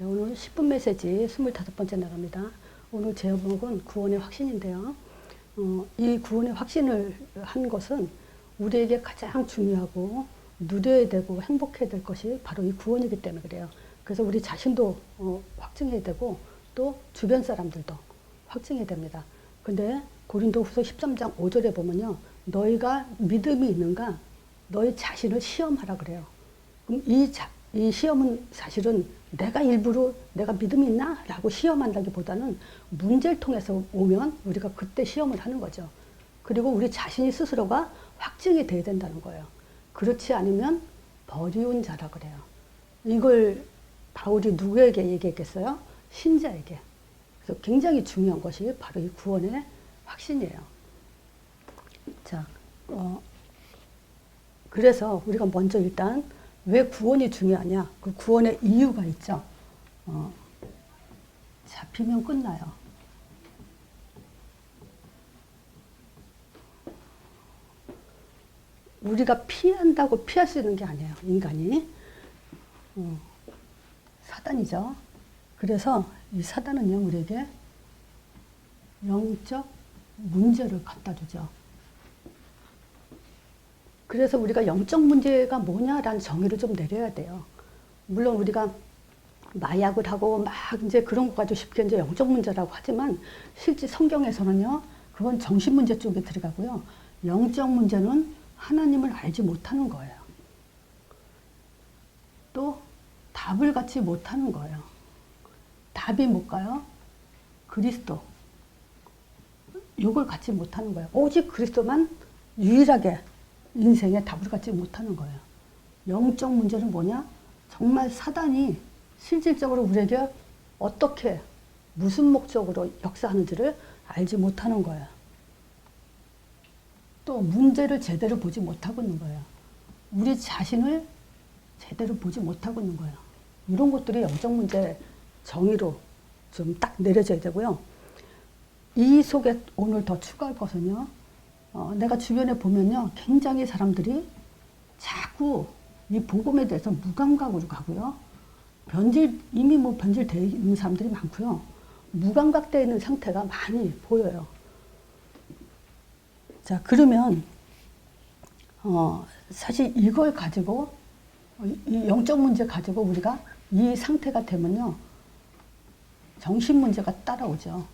네, 오늘 10분 메시지 25번째 나갑니다. 오늘 제목은 구원의 확신인데요. 어, 이 구원의 확신을 한 것은 우리에게 가장 중요하고 누려야 되고 행복해야 될 것이 바로 이 구원이기 때문에 그래요. 그래서 우리 자신도 어, 확증해야 되고 또 주변 사람들도 확증해야 됩니다. 근데 고린도 후서 13장 5절에 보면요. 너희가 믿음이 있는가? 너희 자신을 시험하라 그래요. 그럼 이, 자, 이 시험은 사실은 내가 일부러 내가 믿음이 있나? 라고 시험한다기보다는 문제를 통해서 오면 우리가 그때 시험을 하는 거죠. 그리고 우리 자신이 스스로가 확증이 돼야 된다는 거예요. 그렇지 않으면 버리운 자라 그래요. 이걸 바울이 누구에게 얘기했겠어요? 신자에게. 그래서 굉장히 중요한 것이 바로 이 구원의 확신이에요. 자, 어, 그래서 우리가 먼저 일단 왜 구원이 중요하냐? 그 구원의 이유가 있죠. 어, 잡히면 끝나요. 우리가 피한다고 피할 수 있는 게 아니에요. 인간이. 어, 사단이죠. 그래서 이 사단은요, 우리에게 영적 문제를 갖다 주죠. 그래서 우리가 영적 문제가 뭐냐라는 정의를 좀 내려야 돼요. 물론 우리가 마약을 하고 막 이제 그런 거 가지고 쉽게 이제 영적 문제라고 하지만 실제 성경에서는요, 그건 정신 문제 쪽에 들어가고요. 영적 문제는 하나님을 알지 못하는 거예요. 또 답을 갖지 못하는 거예요. 답이 뭘까요? 그리스도. 이걸 갖지 못하는 거예요. 오직 그리스도만 유일하게 인생의 답을 갖지 못하는 거예요. 영적 문제는 뭐냐? 정말 사단이 실질적으로 우리에게 어떻게 무슨 목적으로 역사하는지를 알지 못하는 거예요. 또 문제를 제대로 보지 못하고 있는 거예요. 우리 자신을 제대로 보지 못하고 있는 거예요. 이런 것들이 영적 문제 정의로 좀 딱 내려져야 되고요. 이 속에 오늘 더 추가할 것은요. 어, 내가 주변에 보면요. 굉장히 사람들이 자꾸 이 복음에 대해서 무감각으로 가고요. 변질, 이미 뭐 변질되어 있는 사람들이 많고요. 무감각되어 있는 상태가 많이 보여요. 자, 그러면, 어, 사실 이걸 가지고, 이 영적 문제 가지고 우리가 이 상태가 되면요. 정신 문제가 따라오죠.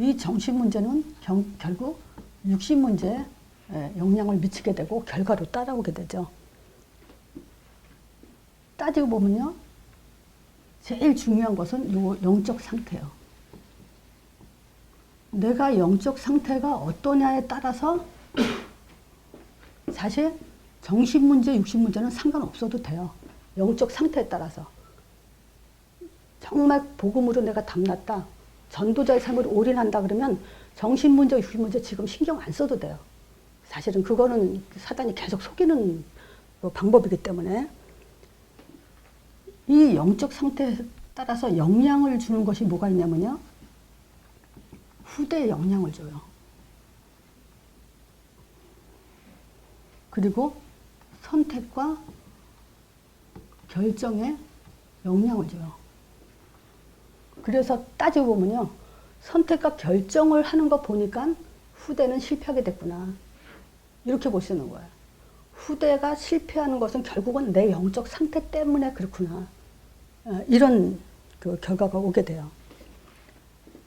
이 정신 문제는 경, 결국 육신 문제에 영향을 미치게 되고 결과로 따라오게 되죠. 따지고 보면요. 제일 중요한 것은 요 영적 상태예요. 내가 영적 상태가 어떠냐에 따라서 사실 정신 문제, 육신 문제는 상관없어도 돼요. 영적 상태에 따라서. 정말 복음으로 내가 담났다. 전도자의 삶으로 올인한다 그러면 정신 문제, 육신 문제 지금 신경 안 써도 돼요. 사실은 그거는 사단이 계속 속이는 그 방법이기 때문에 이 영적 상태에 따라서 영향을 주는 것이 뭐가 있냐면요. 후대에 영향을 줘요. 그리고 선택과 결정에 영향을 줘요. 그래서 따지고 보면요. 선택과 결정을 하는 거 보니까 후대는 실패하게 됐구나. 이렇게 있는 거예요. 후대가 실패하는 것은 결국은 내 영적 상태 때문에 그렇구나. 어, 이런 그 결과가 오게 돼요.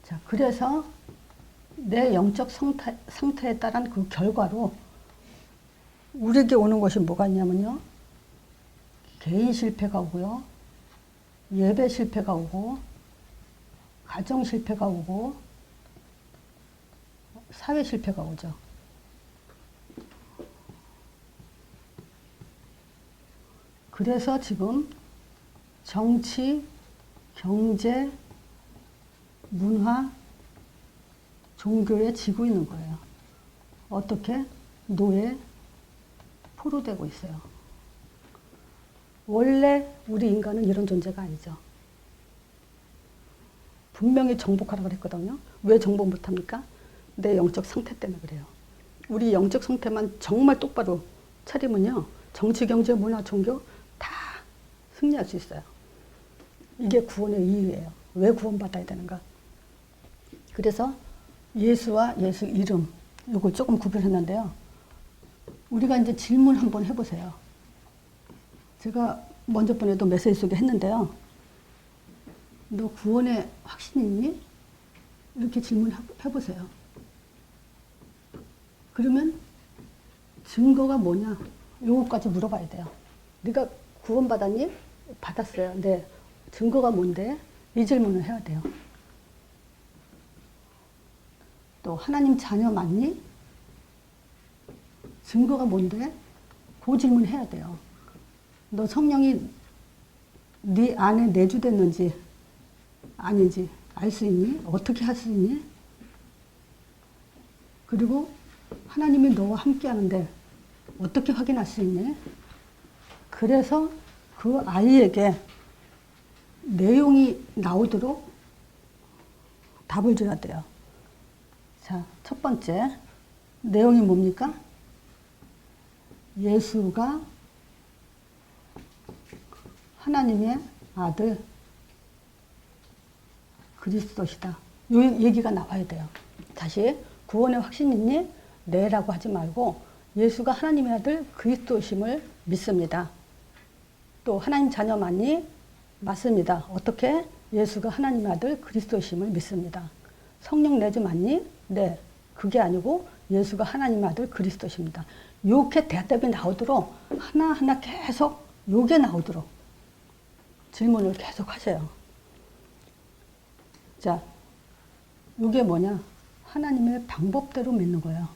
자, 그래서 내 영적 상태, 상태에 따른 그 결과로 우리에게 오는 것이 뭐가 있냐면요. 개인 실패가 오고요. 예배 실패가 오고, 가정 실패가 오고, 사회 실패가 오죠. 그래서 지금 정치, 경제, 문화, 종교에 지고 있는 거예요. 어떻게? 노예, 포로되고 있어요. 원래 우리 인간은 이런 존재가 아니죠. 분명히 정복하라고 그랬거든요. 왜 정복 못합니까? 내 영적 상태 때문에 그래요. 우리 영적 상태만 정말 똑바로 차리면요. 정치, 경제, 문화, 종교 다 승리할 수 있어요. 이게 구원의 이유예요. 왜 구원받아야 되는가? 그래서 예수와 예수 이름 이걸 조금 구별했는데요. 우리가 이제 질문 한번 해보세요. 제가 먼저 번에도 메시지 속에 했는데요. 너 구원에 확신이 있니? 이렇게 질문해보세요. 그러면 증거가 뭐냐? 요거까지 물어봐야 돼요. 네가 구원받았니? 받았어요. 네. 증거가 뭔데? 이 질문을 해야 돼요. 또 하나님 자녀 맞니? 증거가 뭔데? 그 질문 해야 돼요. 너 성령이 네 안에 내주됐는지 아닌지 알 수 있니? 어떻게 할 수 있니? 그리고 하나님이 너와 함께 하는데 어떻게 확인할 수 있니? 그래서 그 아이에게 내용이 나오도록 답을 줘야 돼요. 자, 첫 번째 내용이 뭡니까? 예수가 하나님의 아들 그리스도시다. 요 얘기가 나와야 돼요. 다시 구원의 확신 있니? 네라고 하지 말고 예수가 하나님의 아들 그리스도심을 믿습니다. 또 하나님 자녀 맞니? 맞습니다. 어떻게? 예수가 하나님의 아들 그리스도심을 믿습니다. 성령 내주 맞니? 네. 그게 아니고 예수가 하나님의 아들 그리스도십니다. 이렇게 대답이 나오도록 하나하나 계속 요게 나오도록 질문을 계속 하세요. 자, 이게 뭐냐? 하나님의 방법대로 믿는 거예요.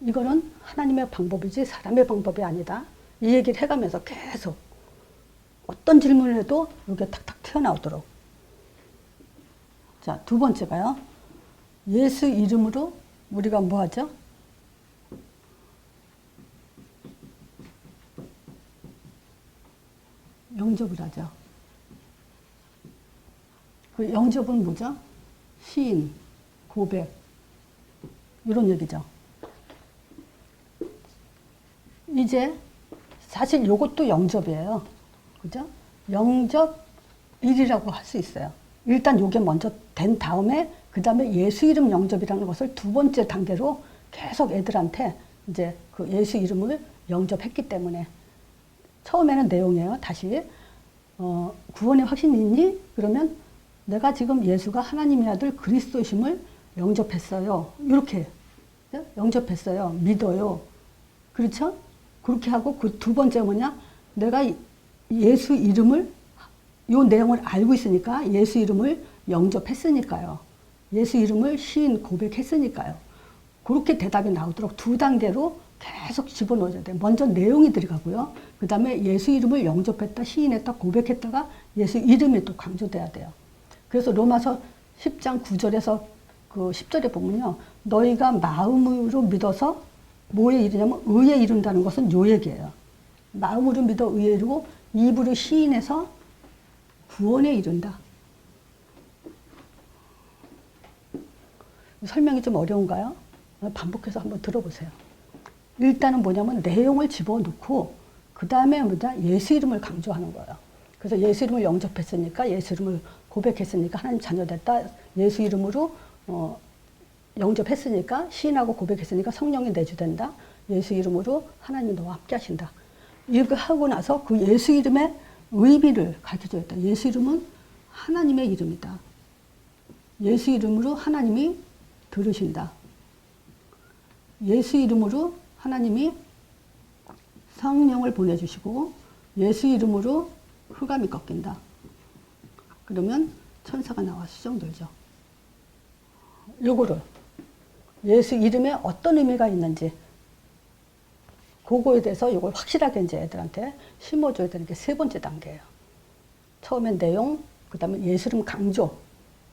이거는 하나님의 방법이지 사람의 방법이 아니다. 이 얘기를 해가면서 계속 어떤 질문을 해도 이게 탁탁 튀어나오도록. 자, 두 번째가요. 예수 이름으로 우리가 뭐 하죠? 영접을 하죠. 그 영접은 뭐죠? 시인, 고백, 이런 얘기죠. 이제 사실 이것도 영접이에요. 그죠? 영접일이라고 할 수 있어요. 일단 요게 먼저 된 다음에 그 다음에 예수 이름 영접이라는 것을 두 번째 단계로 계속 애들한테 이제 그 예수 이름을 영접했기 때문에 처음에는 내용이에요. 다시 어, 구원의 확신이 있니? 그러면 내가 지금 예수가 하나님의 아들 그리스도심을 영접했어요. 이렇게 예? 영접했어요. 믿어요. 그렇죠? 그렇게 하고 그 두 번째 뭐냐? 내가 예수 이름을 요 내용을 알고 있으니까 예수 이름을 영접했으니까요. 예수 이름을 시인 고백했으니까요. 그렇게 대답이 나오도록 두 단계로 계속 집어넣어야 돼요. 먼저 내용이 들어가고요. 그 다음에 예수 이름을 영접했다, 시인했다, 고백했다가 예수 이름이 또 강조돼야 돼요. 그래서 로마서 10장 9절에서 그 10절에 보면요. 너희가 마음으로 믿어서 뭐에 이르냐면 의에 이른다는 것은 요 얘기예요. 마음으로 믿어 의에 이르고 입으로 시인해서 구원에 이른다. 설명이 좀 어려운가요? 반복해서 한번 들어보세요. 일단은 뭐냐면 내용을 집어넣고 그 다음에 뭐냐 예수 이름을 강조하는 거예요. 그래서 예수 이름을 영접했으니까 예수 이름을 고백했으니까 하나님 자녀 됐다. 예수 이름으로 어, 영접했으니까 시인하고 고백했으니까 성령이 내주된다. 예수 이름으로 하나님 너와 함께 하신다. 이렇게 하고 나서 그 예수 이름의 의미를 가르쳐줘야 돼. 예수 이름은 하나님의 이름이다. 예수 이름으로 하나님이 들으신다. 예수 이름으로 하나님이 성령을 보내주시고 예수 이름으로 흑암이 꺾인다. 그러면 천사가 나와 수정 들죠. 요거를 예수 이름에 어떤 의미가 있는지 그거에 대해서 이걸 확실하게 이제 애들한테 심어줘야 되는 게 세 번째 단계예요. 처음엔 내용, 그 다음에 예수 이름 강조,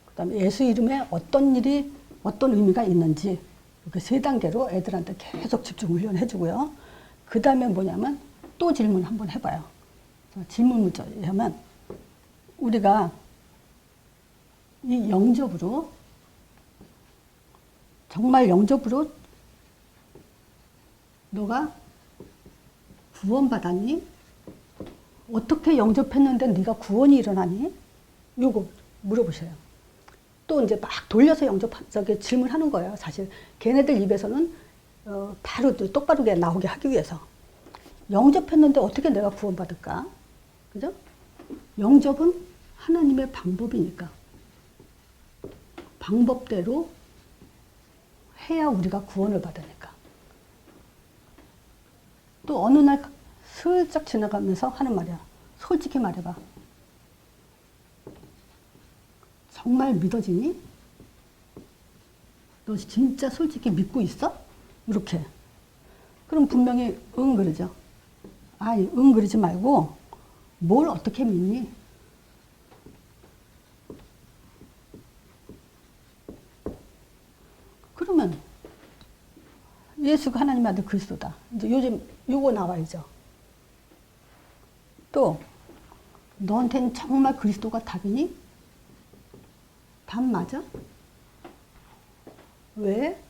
그 다음에 예수 이름에 어떤 일이, 어떤 의미가 있는지 이렇게 세 단계로 애들한테 계속 집중 훈련해 주고요. 그 다음에 뭐냐면 또 질문 한번 해봐요. 질문 문자 하면 우리가 이 영접으로 정말 영접으로 너가 구원받았니? 어떻게 영접했는데 네가 구원이 일어나니? 요거 물어보세요. 또 이제 막 돌려서 영접 저기 질문하는 거예요. 사실 걔네들 입에서는 어, 바로 또 똑바르게 나오게 하기 위해서 영접했는데 어떻게 내가 구원받을까? 그죠? 영접은 하나님의 방법이니까 방법대로 해야 우리가 구원을 받으니까. 또 어느 날 슬쩍 지나가면서 하는 말이야. 솔직히 말해봐. 정말 믿어지니? 너 진짜 솔직히 믿고 있어? 이렇게. 그럼 분명히 응 그러죠. 아니, 응 그러지 말고 뭘 어떻게 믿니? 그러면 예수가 하나님 아들 그리스도다. 이제 요즘 요거 나와야죠. 또 너한테는 정말 그리스도가 답이니? 답 맞아? 왜?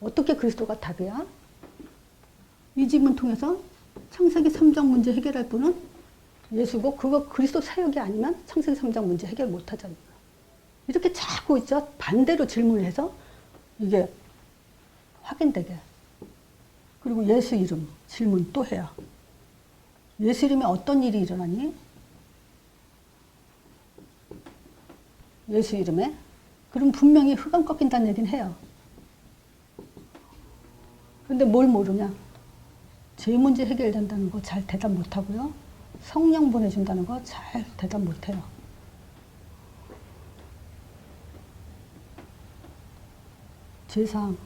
어떻게 그리스도가 답이야? 이 질문 통해서 창세기 3장 문제 해결할 분은 예수고 그거 그리스도 사역이 아니면 창세기 3장 문제 해결 못 하잖아요. 이렇게 자꾸 있죠. 반대로 질문을 해서 이게 확인되게. 그리고 예수 이름 질문 또 해요. 예수 이름에 어떤 일이 일어나니? 예수 이름에? 그럼 분명히 흑암 꺾인다는 얘기는 해요. 근데 뭘 모르냐? 제 문제 해결된다는 거 잘 대답 못 하고요. 성령 보내준다는 거 잘 대답 못 해요. 제상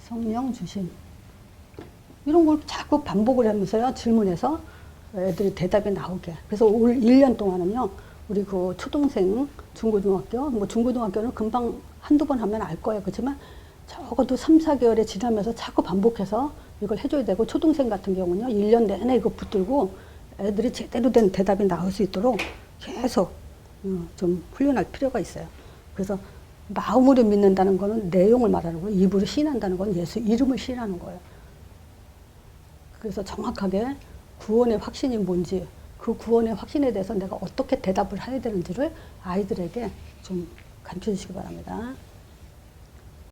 성령 주심 이런 걸 자꾸 반복을 하면서요 질문해서 애들이 대답이 나오게 그래서 올 1년 동안은요 우리 그 초등생 중고등학교 뭐 중고등학교는 금방 한두 번 하면 알 거예요 그렇지만 적어도 3, 4개월에 지나면서 자꾸 반복해서 이걸 해줘야 되고 초등생 같은 경우는요 1년 내내 이거 붙들고 애들이 제대로 된 대답이 나올 수 있도록 계속 어, 좀 훈련할 필요가 있어요. 그래서 마음으로 믿는다는 거는 내용을 말하는 거예요. 입으로 신한다는 건 예수 이름을 신하는 거예요. 그래서 정확하게 구원의 확신이 뭔지 그 구원의 확신에 대해서 내가 어떻게 대답을 해야 되는지를 아이들에게 좀 가르쳐 주시기 바랍니다.